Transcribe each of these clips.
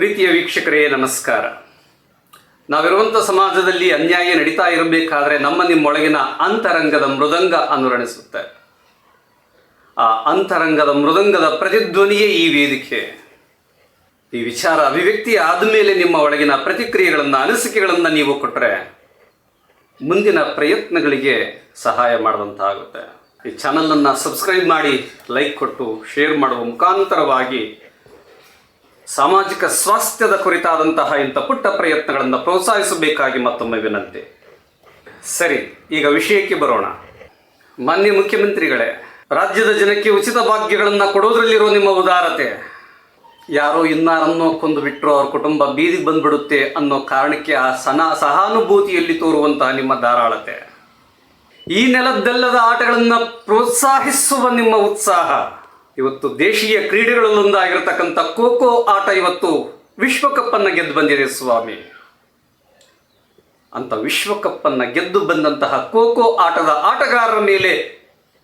ಪ್ರೀತಿಯ ವೀಕ್ಷಕರೇ, ನಮಸ್ಕಾರ. ನಾವಿರುವಂಥ ಸಮಾಜದಲ್ಲಿ ಅನ್ಯಾಯ ನಡೀತಾ ಇರಬೇಕಾದ್ರೆ ನಮ್ಮ ನಿಮ್ಮೊಳಗಿನ ಅಂತರಂಗದ ಮೃದಂಗ ಅನುರಣಿಸುತ್ತೆ. ಆ ಅಂತರಂಗದ ಮೃದಂಗದ ಪ್ರತಿಧ್ವನಿಯೇ ಈ ವೇದಿಕೆ. ಈ ವಿಚಾರ ಅಭಿವ್ಯಕ್ತಿ ಆದಮೇಲೆ ನಿಮ್ಮ ಒಳಗಿನ ಪ್ರತಿಕ್ರಿಯೆಗಳನ್ನು, ಅನಿಸಿಕೆಗಳನ್ನು ನೀವು ಕೊಟ್ಟರೆ ಮುಂದಿನ ಪ್ರಯತ್ನಗಳಿಗೆ ಸಹಾಯ ಮಾಡಿದಂತಾಗುತ್ತೆ. ಈ ಚಾನಲನ್ನು ಸಬ್ಸ್ಕ್ರೈಬ್ ಮಾಡಿ, ಲೈಕ್ ಕೊಟ್ಟು, ಶೇರ್ ಮಾಡುವ ಮುಖಾಂತರವಾಗಿ ಸಾಮಾಜಿಕ ಸ್ವಾಸ್ಥ್ಯದ ಕುರಿತಾದಂತಹ ಇಂಥ ಪುಟ್ಟ ಪ್ರಯತ್ನಗಳನ್ನು ಪ್ರೋತ್ಸಾಹಿಸಬೇಕಾಗಿ ಮತ್ತೊಮ್ಮೆ ವಿನಂತಿ. ಸರಿ, ಈಗ ವಿಷಯಕ್ಕೆ ಬರೋಣ. ಮಾನ್ಯ ಮುಖ್ಯಮಂತ್ರಿಗಳೇ, ರಾಜ್ಯದ ಜನಕ್ಕೆ ಉಚಿತ ಭಾಗ್ಯಗಳನ್ನು ಕೊಡೋದ್ರಲ್ಲಿರೋ ನಿಮ್ಮ ಉದಾರತೆ. ಯಾರೋ ಇನ್ನಾರನ್ನೋ ಕೊಂದು ಬಿಟ್ಟರು ಅವ್ರ ಕುಟುಂಬ ಬೀದಿಗೆ ಬಂದ್ಬಿಡುತ್ತೆ ಅನ್ನೋ ಕಾರಣಕ್ಕೆ ಆ ಸನಾ ಸಹಾನುಭೂತಿಯಲ್ಲಿ ತೋರುವಂತಹ ನಿಮ್ಮ ಧಾರಾಳತೆ. ಈ ನೆಲದ್ದೆಲ್ಲದ ಆಟಗಳನ್ನು ಪ್ರೋತ್ಸಾಹಿಸುವ ನಿಮ್ಮ ಉತ್ಸಾಹ. ಇವತ್ತು ದೇಶೀಯ ಕ್ರೀಡೆಗಳಲ್ಲೊಂದಾಗಿರ್ತಕ್ಕಂಥ ಖೋ ಖೋ ಆಟ ಇವತ್ತು ವಿಶ್ವಕಪ್ ಅನ್ನ ಗೆದ್ದು ಬಂದಿದೆ ಸ್ವಾಮಿ. ಅಂತ ವಿಶ್ವಕಪ್ ಅನ್ನ ಗೆದ್ದು ಬಂದಂತಹ ಖೋ ಖೋ ಆಟದ ಆಟಗಾರರ ಮೇಲೆ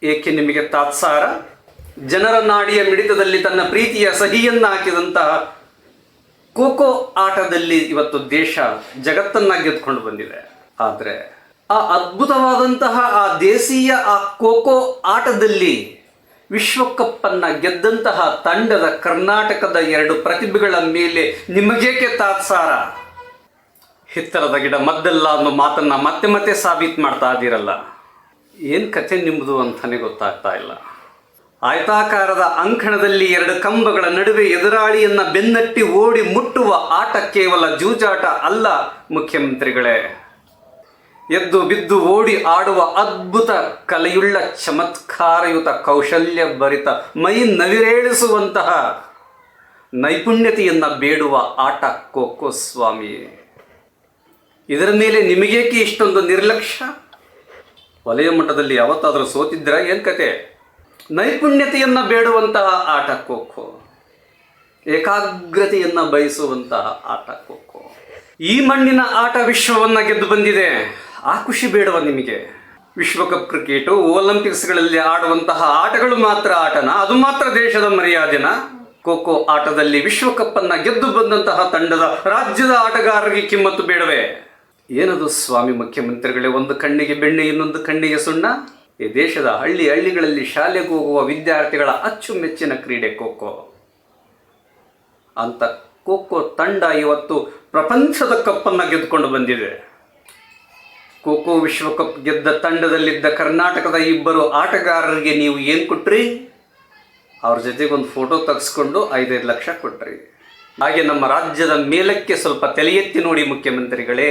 ಏಕೆ ನಿಮಗೆ ತಾತ್ಸಾರ? ಜನರ ನಾಡಿಯ ಮಿಡಿತದಲ್ಲಿ ತನ್ನ ಪ್ರೀತಿಯ ಸಹಿಯನ್ನ ಹಾಕಿದಂತಹ ಖೋ ಖೋ ಆಟದಲ್ಲಿ ಇವತ್ತು ದೇಶ ಜಗತ್ತನ್ನ ಗೆದ್ದುಕೊಂಡು ಬಂದಿದೆ. ಆದರೆ ಆ ಅದ್ಭುತವಾದಂತಹ ಆ ದೇಶೀಯ ಆ ಖೋ ಖೋ ಆಟದಲ್ಲಿ ವಿಶ್ವಕಪ್ ಅನ್ನ ಗೆದ್ದಂತಹ ತಂಡದ ಕರ್ನಾಟಕದ ಎರಡು ಪ್ರತಿಭೆಗಳ ಮೇಲೆ ನಿಮಗೇಕೆ ತಾತ್ಸಾರ? ಹಿತ್ತರದ ಗಿಡ ಮದ್ದಲ್ಲ ಅನ್ನೋ ಮಾತನ್ನ ಮತ್ತೆ ಮತ್ತೆ ಸಾಬೀತು ಮಾಡ್ತಾ ಇದ್ದೀರಲ್ಲ. ಏನು ಕಥೆ ನಿಮ್ಮದು ಅಂತಾನೆ ಗೊತ್ತಾಗ್ತಾ ಇಲ್ಲ. ಆಯತಾಕಾರದ ಅಂಕಣದಲ್ಲಿ ಎರಡು ಕಂಬಗಳ ನಡುವೆ ಎದುರಾಳಿಯನ್ನು ಬೆನ್ನಟ್ಟಿ ಓಡಿ ಮುಟ್ಟುವ ಆಟ ಕೇವಲ ಜೂಜಾಟ ಅಲ್ಲ, ಮುಖ್ಯಮಂತ್ರಿಗಳೇ. ಎದ್ದು ಬಿದ್ದು ಓಡಿ ಆಡುವ ಅದ್ಭುತ ಕಲೆಯುಳ್ಳ ಚಮತ್ಕಾರಯುತ ಕೌಶಲ್ಯ ಭರಿತ ಮೈ ನವಿರೇಳಿಸುವಂತಹ ನೈಪುಣ್ಯತೆಯನ್ನು ಬೇಡುವ ಆಟ ಖೋಖೋ ಸ್ವಾಮಿ. ಇದರ ಮೇಲೆ ನಿಮಗೇಕೆ ಇಷ್ಟೊಂದು ನಿರ್ಲಕ್ಷ್ಯ? ವಲಯ ಮಟ್ಟದಲ್ಲಿ ಯಾವತ್ತಾದರೂ ಸೋತಿದ್ರ ಏನು ಕತೆ? ನೈಪುಣ್ಯತೆಯನ್ನು ಬೇಡುವಂತಹ ಆಟ ಖೋಖೋ ಏಕಾಗ್ರತೆಯನ್ನು ಬಯಸುವಂತಹ ಆಟ ಖೋಖೋ ಈ ಮಣ್ಣಿನ ಆಟ ವಿಶ್ವವನ್ನ ಗೆದ್ದು ಬಂದಿದೆ. ಆ ಖುಷಿ ಬೇಡವ ನಿಮಗೆ? ವಿಶ್ವಕಪ್ ಕ್ರಿಕೆಟು ಒಲಿಂಪಿಕ್ಸ್ಗಳಲ್ಲಿ ಆಡುವಂತಹ ಆಟಗಳು ಮಾತ್ರ ಆಟನ? ಅದು ಮಾತ್ರ ದೇಶದ ಮರ್ಯಾದೆನ? ಖೋ ಆಟದಲ್ಲಿ ವಿಶ್ವಕಪ್ ಅನ್ನ ಗೆದ್ದು ಬಂದಂತಹ ತಂಡದ ರಾಜ್ಯದ ಆಟಗಾರರಿಗೆ ಕಿಮ್ಮತ್ತು ಬೇಡವೇ? ಏನದು ಸ್ವಾಮಿ ಮುಖ್ಯಮಂತ್ರಿಗಳೇ, ಒಂದು ಕಣ್ಣಿಗೆ ಬೆಣ್ಣೆ, ಇನ್ನೊಂದು ಕಣ್ಣಿಗೆ ಸುಣ್ಣ? ಈ ದೇಶದ ಹಳ್ಳಿ ಹಳ್ಳಿಗಳಲ್ಲಿ ಶಾಲೆಗೆ ಹೋಗುವ ವಿದ್ಯಾರ್ಥಿಗಳ ಅಚ್ಚುಮೆಚ್ಚಿನ ಕ್ರೀಡೆ ಖೋಖೋ. ಅಂತ ಖೋಖೋ ತಂಡ ಇವತ್ತು ಪ್ರಪಂಚದ ಕಪ್ಪನ್ನು ಗೆದ್ದುಕೊಂಡು ಬಂದಿದೆ. ಖೋಖೋ ವಿಶ್ವಕಪ್ ಗೆದ್ದ ತಂಡದಲ್ಲಿದ್ದ ಕರ್ನಾಟಕದ ಇಬ್ಬರು ಆಟಗಾರರಿಗೆ ನೀವು ಏನು ಕೊಟ್ರಿ? ಅವ್ರ ಜೊತೆಗೆ ಒಂದು ಫೋಟೋ ತೆಗೆಸ್ಕೊಂಡು ಐದೈದು ಲಕ್ಷ ಕೊಟ್ರಿ. ಹಾಗೆ ನಮ್ಮ ರಾಜ್ಯದ ಮೇಲಕ್ಕೆ ಸ್ವಲ್ಪ ತಲೆ ಎತ್ತಿ ನೋಡಿ ಮುಖ್ಯಮಂತ್ರಿಗಳೇ.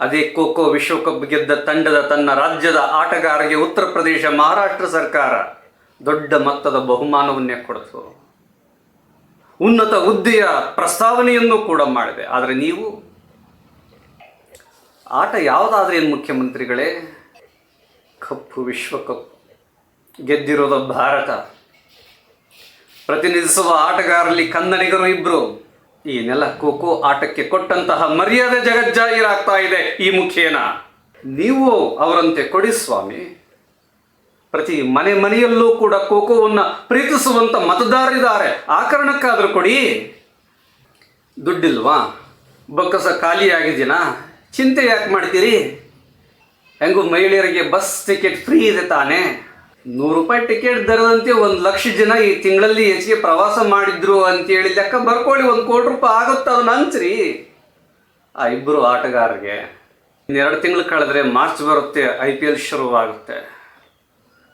ಅದೇ ಖೋಖೋ ವಿಶ್ವಕಪ್ ಗೆದ್ದ ತಂಡದ ತನ್ನ ರಾಜ್ಯದ ಆಟಗಾರರಿಗೆ ಉತ್ತರ ಪ್ರದೇಶ ಮಹಾರಾಷ್ಟ್ರ ಸರ್ಕಾರ ದೊಡ್ಡ ಮೊತ್ತದ ಬಹುಮಾನವನ್ನೇ ಕೊಡ್ತು. ಉನ್ನತ ಹುದ್ದೆಯ ಪ್ರಸ್ತಾವನೆಯನ್ನು ಕೂಡ ಮಾಡಿದೆ. ಆದರೆ ನೀವು ಆಟ ಯಾವುದಾದ್ರೆ ಏನು ಮುಖ್ಯಮಂತ್ರಿಗಳೇ? ಕಪ್ಪು ವಿಶ್ವಕಪ್ ಗೆದ್ದಿರೋದು ಭಾರತ. ಪ್ರತಿನಿಧಿಸುವ ಆಟಗಾರರಲ್ಲಿ ಕನ್ನಡಿಗರು ಇಬ್ರು. ಈ ನೆಲ ಖೋಖೋ ಆಟಕ್ಕೆ ಕೊಟ್ಟಂತಹ ಮರ್ಯಾದೆ ಜಗಜ್ಜಾಹೀರಾಗ್ತಾ ಇದೆ ಈ ಮುಖೇನ? ನೀವು ಅವರಂತೆ ಕೊಡಿ ಸ್ವಾಮಿ. ಪ್ರತಿ ಮನೆ ಮನೆಯಲ್ಲೂ ಕೂಡ ಖೋಖೋವನ್ನು ಪ್ರೀತಿಸುವಂತ ಮತದಾರರಿದ್ದಾರೆ. ಆ ಕಾರಣಕ್ಕಾದರೂ ಕೊಡಿ. ದುಡ್ಡಿಲ್ವಾ? ಬೊಕ್ಕಸ ಖಾಲಿಯಾಗಿದ್ದೀನಾ? ಚಿಂತೆ ಯಾಕೆ ಮಾಡ್ತೀರಿ? ಹೆಂಗು ಮಹಿಳೆಯರಿಗೆ ಬಸ್ ಟಿಕೆಟ್ ಫ್ರೀ ಇದೆ ತಾನೇ. ನೂರು ರೂಪಾಯಿ ಟಿಕೆಟ್ ದರದಂತೆ ಒಂದು ಲಕ್ಷ ಜನ ಈ ತಿಂಗಳಲ್ಲಿ ಹೆಚ್ಚಿಗೆ ಪ್ರವಾಸ ಮಾಡಿದ್ರು ಅಂತೇಳಿ ಲೆಕ್ಕ ಬರ್ಕೊಳ್ಳಿ, ಒಂದು ಕೋಟಿ ರೂಪಾಯಿ ಆಗುತ್ತೆ ಅದನ್ನ ಹಂಚ್ರಿ ಆ ಇಬ್ಬರು ಆಟಗಾರರಿಗೆ ಇನ್ನೆರಡು ತಿಂಗಳು ಕಳೆದ್ರೆ ಮಾರ್ಚ್ ಬರುತ್ತೆ, ಐ ಪಿ ಎಲ್ ಶುರುವಾಗುತ್ತೆ.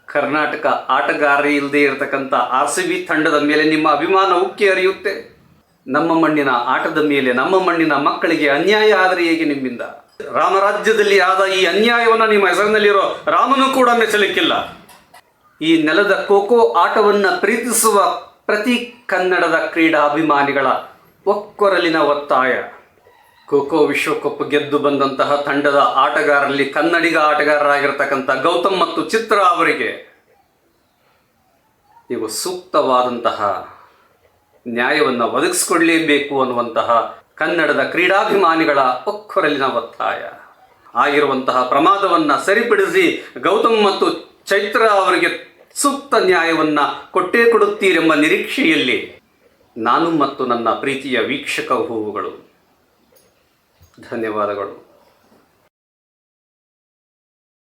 ಕರ್ನಾಟಕ ಆಟಗಾರರಿ ಇಲ್ಲದೆ ಇರತಕ್ಕಂಥ ಆರ್ ಸಿ ಬಿ ತಂಡದ ಮೇಲೆ ನಿಮ್ಮ ಅಭಿಮಾನ ಉಕ್ಕಿ ಹರಿಯುತ್ತೆ. ನಮ್ಮ ಮಣ್ಣಿನ ಆಟದ ಮೇಲೆ, ನಮ್ಮ ಮಣ್ಣಿನ ಮಕ್ಕಳಿಗೆ ಅನ್ಯಾಯ ಆದರೆ ಹೇಗೆ ನಿಮ್ಮಿಂದ? ರಾಮರಾಜ್ಯದಲ್ಲಿ ಆದ ಈ ಅನ್ಯಾಯವನ್ನು ನಿಮ್ಮ ಹೆಸರಿನಲ್ಲಿರೋ ರಾಮನು ಕೂಡ ಮೆಚ್ಚಲಿಕ್ಕಿಲ್ಲ. ಈ ನೆಲದ ಖೋಖೋ ಆಟವನ್ನು ಪ್ರೀತಿಸುವ ಪ್ರತಿ ಕನ್ನಡದ ಕ್ರೀಡಾಭಿಮಾನಿಗಳ ಒಕ್ಕೊರಲಿನ ಒತ್ತಾಯ. ಖೋಖೋ ವಿಶ್ವಕಪ್ ಗೆದ್ದು ಬಂದಂತಹ ತಂಡದ ಆಟಗಾರರಲ್ಲಿ ಕನ್ನಡಿಗ ಆಟಗಾರರಾಗಿರ್ತಕ್ಕಂಥ ಗೌತಮ್ ಮತ್ತು ಚಿತ್ರ ಅವರಿಗೆ ನೀವು ಸೂಕ್ತವಾದಂತಹ ನ್ಯಾಯವನ್ನು ಒದಗಿಸ್ಕೊಳ್ಳೇಬೇಕು ಅನ್ನುವಂತಹ ಕನ್ನಡದ ಕ್ರೀಡಾಭಿಮಾನಿಗಳ ಒಕ್ಕೊರಲಿನ ಒತ್ತಾಯ. ಆಗಿರುವಂತಹ ಪ್ರಮಾದವನ್ನು ಸರಿಪಡಿಸಿ ಗೌತಮ್ ಮತ್ತು ಚೈತ್ರ ಅವರಿಗೆ ಸೂಕ್ತ ನ್ಯಾಯವನ್ನ ಕೊಟ್ಟೇ ಕೊಡುತ್ತೀರೆಂಬ ನಿರೀಕ್ಷೆಯಲ್ಲಿ ನಾನು ಮತ್ತು ನನ್ನ ಪ್ರೀತಿಯ ವೀಕ್ಷಕ ಹೂವುಗಳು. ಧನ್ಯವಾದಗಳು.